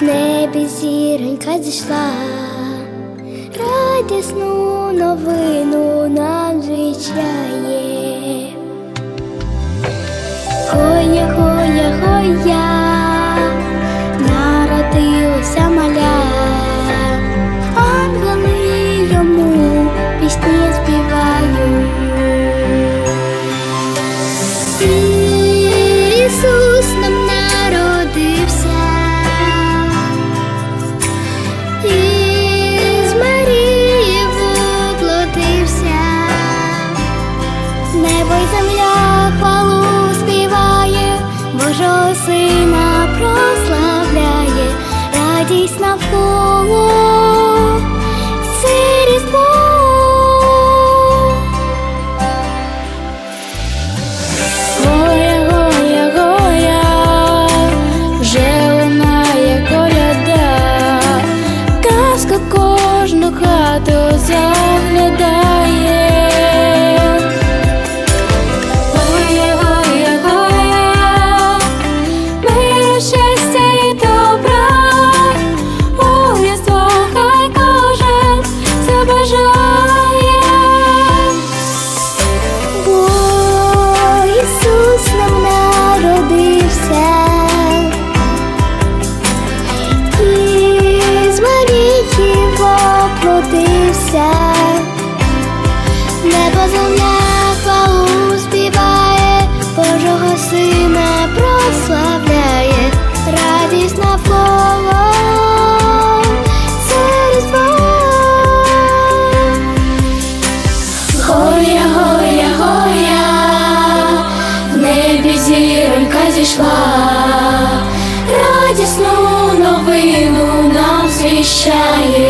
в небі зіронька зійшла, радісну новину нам звичає. Хоя, хоя, хоя. земля хвалу співає, Божого сина прославляє, радість навколо. прийшла, радісну новину нам звіщає.